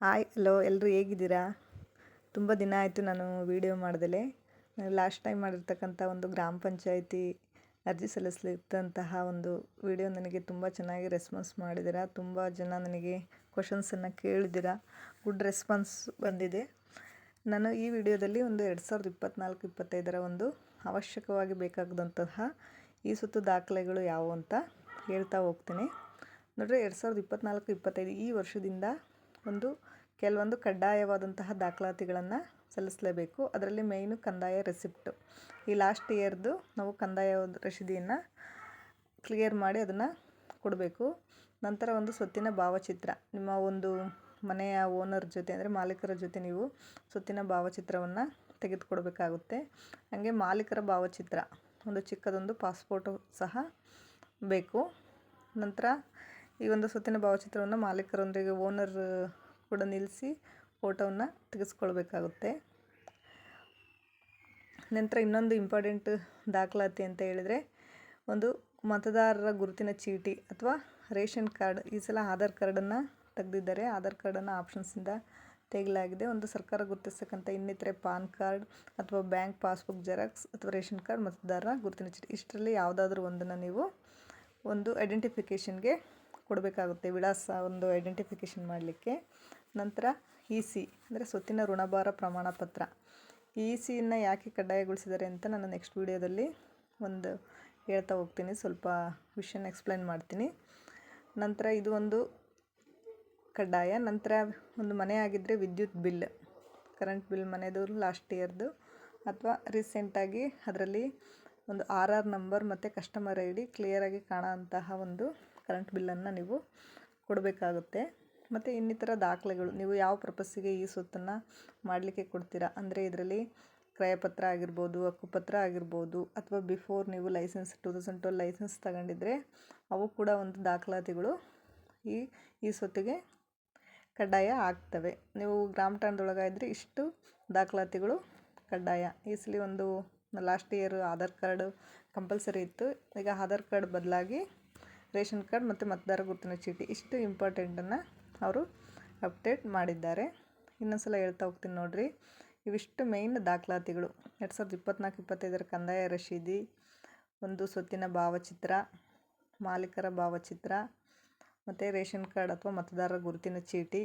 Hi, hello ಎಲ್ಲರೂ ಹೇಗಿದ್ದೀರಾ? ತುಂಬ ದಿನ ಆಯಿತು ನಾನು ವೀಡಿಯೋ ಮಾಡ್ದಲೆ. ಲಾಸ್ಟ್ ಟೈಮ್ ಮಾಡಿರ್ತಕ್ಕಂಥ ಒಂದು ಗ್ರಾಮ ಪಂಚಾಯಿತಿ ಅರ್ಜಿ ಸಲ್ಲಿಸಲಿದ್ದಂತಹ ಒಂದು ವಿಡಿಯೋ ನನಗೆ ತುಂಬ ಚೆನ್ನಾಗಿ ರೆಸ್ಪಾನ್ಸ್ ಮಾಡಿದ್ದೀರಾ? ತುಂಬ ಜನ ನನಗೆ ಕ್ವಶನ್ಸನ್ನು ಕೇಳಿದ್ದೀರಾ? ಗುಡ್ ರೆಸ್ಪಾನ್ಸ್ ಬಂದಿದೆ. ನಾನು ಈ ವಿಡಿಯೋದಲ್ಲಿ ಒಂದು ಎರಡು ಸಾವಿರದ ಇಪ್ಪತ್ತ್ನಾಲ್ಕು ಇಪ್ಪತ್ತೈದರ ಒಂದು ಅವಶ್ಯಕವಾಗಿ ಬೇಕಾಗದಂತಹ ಈ ಸುತ್ತು ದಾಖಲೆಗಳು ಯಾವುವು ಅಂತ ಹೇಳ್ತಾ ಹೋಗ್ತೀನಿ. ನೋಡಿರಿ, ಎರಡು ಸಾವಿರದ ಇಪ್ಪತ್ತ್ನಾಲ್ಕು ಇಪ್ಪತ್ತೈದು ಈ ವರ್ಷದಿಂದ ಒಂದು ಕೆಲವೊಂದು ಕಡ್ಡಾಯವಾದಂತಹ ದಾಖಲಾತಿಗಳನ್ನು ಸಲ್ಲಿಸಲೇಬೇಕು. ಅದರಲ್ಲಿ ಮೇಯ್ನು ಕಂದಾಯ ರೆಸಿಪ್ಟು ಈ ಲಾಸ್ಟ್ ಇಯರ್ದು ನಾವು ಕಂದಾಯ ರಶೀದಿಯನ್ನು ಕ್ಲಿಯರ್ ಮಾಡಿ ಅದನ್ನು ಕೊಡಬೇಕು. ನಂತರ ಒಂದು ಸ್ವತ್ತಿನ ಭಾವಚಿತ್ರ. ನಿಮ್ಮ ಒಂದು ಮನೆಯ ಓನರ್ ಜೊತೆ ಅಂದರೆ ಮಾಲೀಕರ ಜೊತೆ ನೀವು ಸ್ವತ್ತಿನ ಭಾವಚಿತ್ರವನ್ನು ತೆಗೆದುಕೊಡ್ಬೇಕಾಗುತ್ತೆ. ಹಾಗೆ ಮಾಲೀಕರ ಭಾವಚಿತ್ರ. ಒಂದು ಚಿಕ್ಕದೊಂದು ಪಾಸ್ಪೋರ್ಟು ಸಹ ಬೇಕು. ನಂತರ ಈ ಒಂದು ಸ್ವತ್ತಿನ ಭಾವಚಿತ್ರವನ್ನು ಮಾಲೀಕರೊಂದಿಗೆ ಓನರ್ ಕೂಡ ನಿಲ್ಲಿಸಿ ಫೋಟೋವನ್ನು ತೆಗೆಸ್ಕೊಳ್ಬೇಕಾಗುತ್ತೆ. ನಂತರ ಇನ್ನೊಂದು ಇಂಪಾರ್ಟೆಂಟ್ ದಾಖಲಾತಿ ಅಂತ ಹೇಳಿದರೆ, ಒಂದು ಮತದಾರರ ಗುರುತಿನ ಚೀಟಿ ಅಥವಾ ರೇಷನ್ ಕಾರ್ಡ್, ಈ ಸಲ ಆಧಾರ್ ಕಾರ್ಡನ್ನು ತೆಗೆದಿದ್ದಾರೆ. ಆಧಾರ್ ಕಾರ್ಡನ್ನು ಆಪ್ಷನ್ಸಿಂದ ತೆಗಲಾಗಿದೆ ಒಂದು ಸರ್ಕಾರ ಗುರುತಿಸ್ತಕ್ಕಂಥ ಇನ್ನಿತರೆ ಪಾನ್ ಕಾರ್ಡ್ ಅಥವಾ ಬ್ಯಾಂಕ್ ಪಾಸ್ಬುಕ್, ಜೆರಾಕ್ಸ್ ಅಥವಾ ರೇಷನ್ ಕಾರ್ಡ್ ಮತದಾರರ ಗುರುತಿನ ಚೀಟಿ. ಇಷ್ಟರಲ್ಲಿ ಯಾವುದಾದ್ರೂ ಒಂದನ್ನು ನೀವು ಒಂದು ಐಡೆಂಟಿಫಿಕೇಷನ್ಗೆ ಕೊಡಬೇಕಾಗುತ್ತೆ ವಿಳಾಸ ಒಂದು ಐಡೆಂಟಿಫಿಕೇಷನ್ ಮಾಡಲಿಕ್ಕೆ. ನಂತರ ಇ ಸಿ ಅಂದರೆ ಸ್ವತ್ತಿನ ಋಣಭಾರ ಪ್ರಮಾಣ ಪತ್ರ ಇ ಸಿಯನ್ನು ಯಾಕೆ ಕಡ್ಡಾಯಗೊಳಿಸಿದ್ದಾರೆ ಅಂತ ನಾನು ನೆಕ್ಸ್ಟ್ ವೀಡಿಯೋದಲ್ಲಿ ಒಂದು ಹೇಳ್ತಾ ಹೋಗ್ತೀನಿ. ಸ್ವಲ್ಪ ವಿಷಯನ ಎಕ್ಸ್ಪ್ಲೈನ್ ಮಾಡ್ತೀನಿ. ನಂತರ ಇದು ಒಂದು ಕಡ್ಡಾಯ. ನಂತರ ಒಂದು ಮನೆ ಆಗಿದ್ದರೆ ವಿದ್ಯುತ್ ಬಿಲ್ ಕರೆಂಟ್ ಬಿಲ್ ಮನೆಯದು ಲಾಸ್ಟ್ ಇಯರ್ದು ಅಥವಾ ರೀಸೆಂಟಾಗಿ ಅದರಲ್ಲಿ ಒಂದು ಆರ್ ಆರ್ ನಂಬರ್ ಮತ್ತು ಕಸ್ಟಮರ್ ಐ ಡಿ ಕ್ಲಿಯರಾಗಿ ಕಾಣೋ ಅಂತಹ ಒಂದು ಕರೆಂಟ್ ಬಿಲ್ಲನ್ನು ನೀವು ಕೊಡಬೇಕಾಗುತ್ತೆ. ಮತ್ತು ಇನ್ನಿತರ ದಾಖಲೆಗಳು, ನೀವು ಯಾವ ಪರ್ಪಸ್ಸಿಗೆ ಈ ಸ್ವತ್ತನ್ನು ಮಾಡಲಿಕ್ಕೆ ಕೊಡ್ತೀರಾ? ಅಂದರೆ ಇದರಲ್ಲಿ ಕ್ರಯಪತ್ರ ಆಗಿರ್ಬೋದು, ಹಕ್ಕುಪತ್ರ ಆಗಿರ್ಬೋದು, ಅಥವಾ ಬಿಫೋರ್ ನೀವು licence two thousand twelve licence ತಗೊಂಡಿದ್ರೆ ಅವು ಕೂಡ ಒಂದು ದಾಖಲಾತಿಗಳು ಈ ಈ ಸ್ವತ್ತಿಗೆ ಕಡ್ಡಾಯ ಆಗ್ತವೆ. ನೀವು ಗ್ರಾಮ ಇದ್ದರೆ ಇಷ್ಟು ದಾಖಲಾತಿಗಳು ಕಡ್ಡಾಯ. ಈ ಸಲ ಒಂದು last year Aadhaar card compulsory ಇತ್ತು. ಈಗ ಆಧಾರ್ ಕಾರ್ಡ್ ಬದಲಾಗಿ ರೇಷನ್ ಕಾರ್ಡ್ ಮತ್ತು ಮತದಾರ ಗುರುತಿನ ಚೀಟಿ ಇಷ್ಟು ಇಂಪಾರ್ಟೆಂಟನ್ನು ಅವರು ಅಪ್ಡೇಟ್ ಮಾಡಿದ್ದಾರೆ. ಇನ್ನೊಂದ್ಸಲ ಹೇಳ್ತಾ ಹೋಗ್ತೀನಿ ನೋಡಿರಿ. ಇವಿಷ್ಟು ಮೇಯ್ನ್ ದಾಖಲಾತಿಗಳು. ಎರಡು ಸಾವಿರದ ಇಪ್ಪತ್ತ್ನಾಲ್ಕು ಇಪ್ಪತ್ತೈದರ ಕಂದಾಯ ರಶೀದಿ, ಒಂದು ಸೊತ್ತಿನ ಭಾವಚಿತ್ರ, ಮಾಲೀಕರ ಭಾವಚಿತ್ರ, ಮತ್ತು ರೇಷನ್ ಕಾರ್ಡ್ ಅಥವಾ ಮತದಾರರ ಗುರುತಿನ ಚೀಟಿ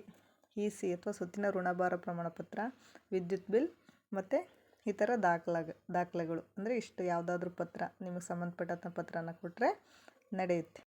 ಇ ಸಿ ಅಥವಾ ಸೊತ್ತಿನ ಋಣಭಾರ ಪ್ರಮಾಣಪತ್ರ, ವಿದ್ಯುತ್ ಬಿಲ್ ಮತ್ತು ಇತರ ದಾಖಲಾಗ, ದಾಖಲೆಗಳು. ಅಂದರೆ ಇಷ್ಟು ಯಾವುದಾದ್ರೂ ಪತ್ರ, ನಿಮಗೆ ಸಂಬಂಧಪಟ್ಟಂಥ ಪತ್ರನ ಕೊಟ್ಟರೆ ನಡೆಯುತ್ತೆ.